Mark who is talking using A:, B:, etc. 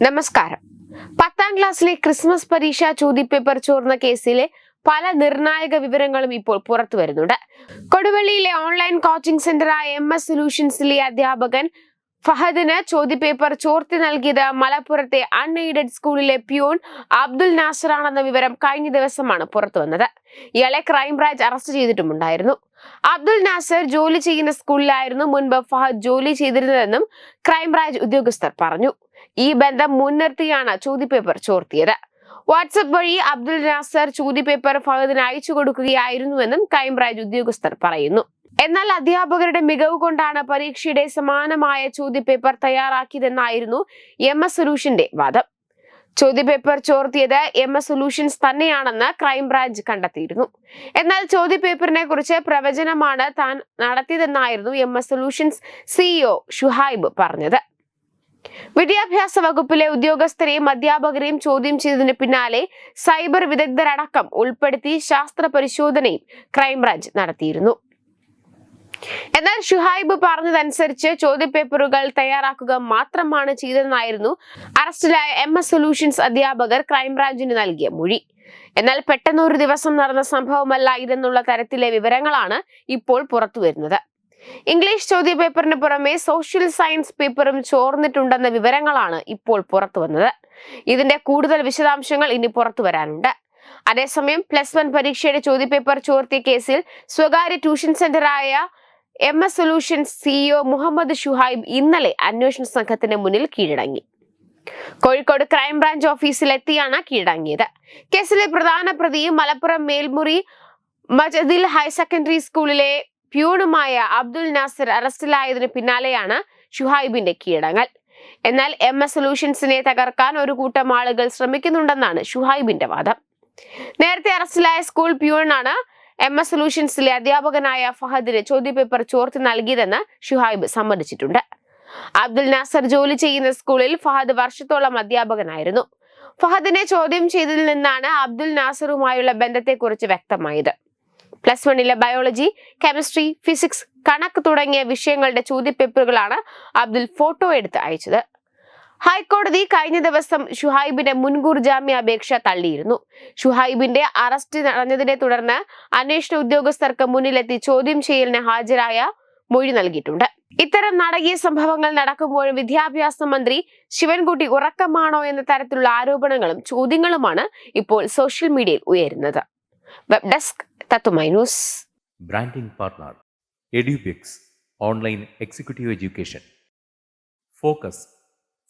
A: നമസ്കാരം. പത്താം ക്ലാസ്സിലെ ക്രിസ്മസ് പരീക്ഷ ചോദ്യപേപ്പർ ചോർന്ന കേസിലെ പല നിർണായക വിവരങ്ങളും ഇപ്പോൾ പുറത്തു വരുന്നുണ്ട്. കൊടുവള്ളിയിലെ ഓൺലൈൻ കോച്ചിംഗ് സെന്ററായ എം എസ് സൊല്യൂഷൻസിലെ അധ്യാപകൻ ഫഹദിന് ചോദ്യപേപ്പർ ചോർത്തി നൽകിയത് മലപ്പുറത്തെ അൺഎയ്ഡഡ് സ്കൂളിലെ പ്യൂൺ അബ്ദുൽ നാസറാണെന്ന വിവരം കഴിഞ്ഞ ദിവസമാണ് പുറത്തു വന്നത്. ഇയാളെ ക്രൈംബ്രാഞ്ച് അറസ്റ്റ് ചെയ്തിട്ടുമുണ്ടായിരുന്നു. അബ്ദുൽ നാസർ ജോലി ചെയ്യുന്ന സ്കൂളിലായിരുന്നു മുൻപ് ഫഹദ് ജോലി ചെയ്തിരുന്നതെന്നും ക്രൈംബ്രാഞ്ച് ഉദ്യോഗസ്ഥർ പറഞ്ഞു. ഈ ബന്ധം മുൻനിർത്തിയാണ് ചോദ്യപേപ്പർ ചോർത്തിയത്. വാട്സപ്പ് വഴി അബ്ദുൽ നാസർ ചോദ്യപേപ്പർ ഫഹദിന് അയച്ചു കൊടുക്കുകയായിരുന്നുവെന്നും ക്രൈംബ്രാഞ്ച് ഉദ്യോഗസ്ഥർ പറയുന്നു. എന്നാൽ അധ്യാപകരുടെ മികവ് കൊണ്ടാണ് പരീക്ഷയുടെ സമാനമായ ചോദ്യപേപ്പർ തയ്യാറാക്കിയതെന്നായിരുന്നു എം എസ് സൊല്യൂഷന്റെ വാദം. ചോദ്യപേപ്പർ ചോർത്തിയത് എം എസ് സൊല്യൂഷൻസ് തന്നെയാണെന്ന് ക്രൈംബ്രാഞ്ച് കണ്ടെത്തിയിരുന്നു. എന്നാൽ ചോദ്യപേപ്പറിനെ കുറിച്ച് പ്രവചനമാണ് താൻ നടത്തിയതെന്നായിരുന്നു M S solutions CEO Shuhaib പറഞ്ഞത്. വിദ്യാഭ്യാസ വകുപ്പിലെ ഉദ്യോഗസ്ഥരെയും അധ്യാപകരെയും ചോദ്യം ചെയ്തതിന് പിന്നാലെ സൈബർ വിദഗ്ധരടക്കം ഉൾപ്പെടുത്തി ശാസ്ത്ര പരിശോധനയും ക്രൈംബ്രാഞ്ച് നടത്തിയിരുന്നു. എന്നാൽ ഷുഹൈബ് പറഞ്ഞതനുസരിച്ച് ചോദ്യപേപ്പറുകൾ തയ്യാറാക്കുക മാത്രമാണ് ചെയ്തതെന്നായിരുന്നു അറസ്റ്റിലായ എം എസ് സൊല്യൂഷൻസ് അധ്യാപകർ ക്രൈംബ്രാഞ്ചിന് നൽകിയ മൊഴി. എന്നാൽ പെട്ടെന്ന് ഒരു ദിവസം നടന്ന സംഭവമല്ല ഇതെന്നുള്ള തരത്തിലെ വിവരങ്ങളാണ് ഇപ്പോൾ പുറത്തുവരുന്നത് ഇംഗ്ലീഷ് ചോദ്യപേപ്പറിന് പുറമെ സോഷ്യൽ സയൻസ് പേപ്പറും ചോർന്നിട്ടുണ്ടെന്ന വിവരങ്ങളാണ് ഇപ്പോൾ പുറത്തു വന്നത്. ഇതിന്റെ കൂടുതൽ വിശദാംശങ്ങൾ ഇനി പുറത്തു വരാനുണ്ട്. അതേസമയം പ്ലസ് വൺ പരീക്ഷയുടെ ചോദ്യപേപ്പർ ചോർത്തിയ കേസിൽ സ്വകാര്യ tuition സെന്ററായ M S solutions CEO Muhammad Shuhaib ഇന്നലെ അന്വേഷണ സംഘത്തിന് മുന്നിൽ കീഴടങ്ങി. കോഴിക്കോട് ക്രൈംബ്രാഞ്ച് ഓഫീസിലെത്തിയാണ് കീഴടങ്ങിയത്. കേസിലെ പ്രധാന പ്രതി മലപ്പുറം മേൽമുറി മജദിൽ ഹയർ സെക്കൻഡറി സ്കൂളിലെ പ്യൂണുമായ അബ്ദുൽ നാസർ അറസ്റ്റിലായതിനു പിന്നാലെയാണ് ഷുഹൈബിന്റെ കീഴടങ്ങൽ. എന്നാൽ എം എസ് സൊല്യൂഷൻസിനെ തകർക്കാൻ ഒരു കൂട്ടം ആളുകൾ ശ്രമിക്കുന്നുണ്ടെന്നാണ് ഷുഹൈബിന്റെ വാദം. നേരത്തെ അറസ്റ്റിലായ സ്കൂൾ പ്യൂണാണ് എം എസ് സൊല്യൂഷൻസിലെ അധ്യാപകനായ ഫഹദിന് ചോദ്യപേപ്പർ ചോർത്തി നൽകിയതെന്ന് ഷുഹൈബ് സമ്മതിച്ചിട്ടുണ്ട്. അബ്ദുൽ നാസർ ജോലി ചെയ്യുന്ന സ്കൂളിൽ ഫഹദ് വർഷത്തോളം അധ്യാപകനായിരുന്നു. ഫഹദിനെ ചോദ്യം ചെയ്തതിൽ നിന്നാണ് അബ്ദുൽ നാസറുമായുള്ള ബന്ധത്തെക്കുറിച്ച് വ്യക്തമായത്. പ്ലസ് വണ്ണിലെ ബയോളജി കെമിസ്ട്രി ഫിസിക്സ് കണക്ക് തുടങ്ങിയ വിഷയങ്ങളുടെ ചോദ്യപേപ്പറുകളാണ് അബ്ദുൽ ഫോട്ടോ എടുത്ത് അയച്ചത്. ഹൈക്കോടതി കഴിഞ്ഞ ദിവസം ഷുഹൈബിന്റെ മുൻകൂർ ജാമ്യാപേക്ഷ തള്ളിയിരുന്നു. ഷുഹൈബിന്റെ അറസ്റ്റ് നടന്നതിനെ തുടർന്ന് അന്വേഷണ ഉദ്യോഗസ്ഥർക്ക് മുന്നിലെത്തി ചോദ്യം ചെയ്യലിന് ഹാജരായ മൊഴി നൽകിയിട്ടുണ്ട്. ഇത്തരം നടകീയ സംഭവങ്ങൾ നടക്കുമ്പോഴും വിദ്യാഭ്യാസ മന്ത്രി ശിവൻകുട്ടി ഉറക്കമാണോ എന്ന തരത്തിലുള്ള ആരോപണങ്ങളും ചോദ്യങ്ങളുമാണ് ഇപ്പോൾ സോഷ്യൽ മീഡിയയിൽ ഉയരുന്നത്. Web desk തത്തുമൈനൂസ്
B: branding partner Edubix online executive education. Focus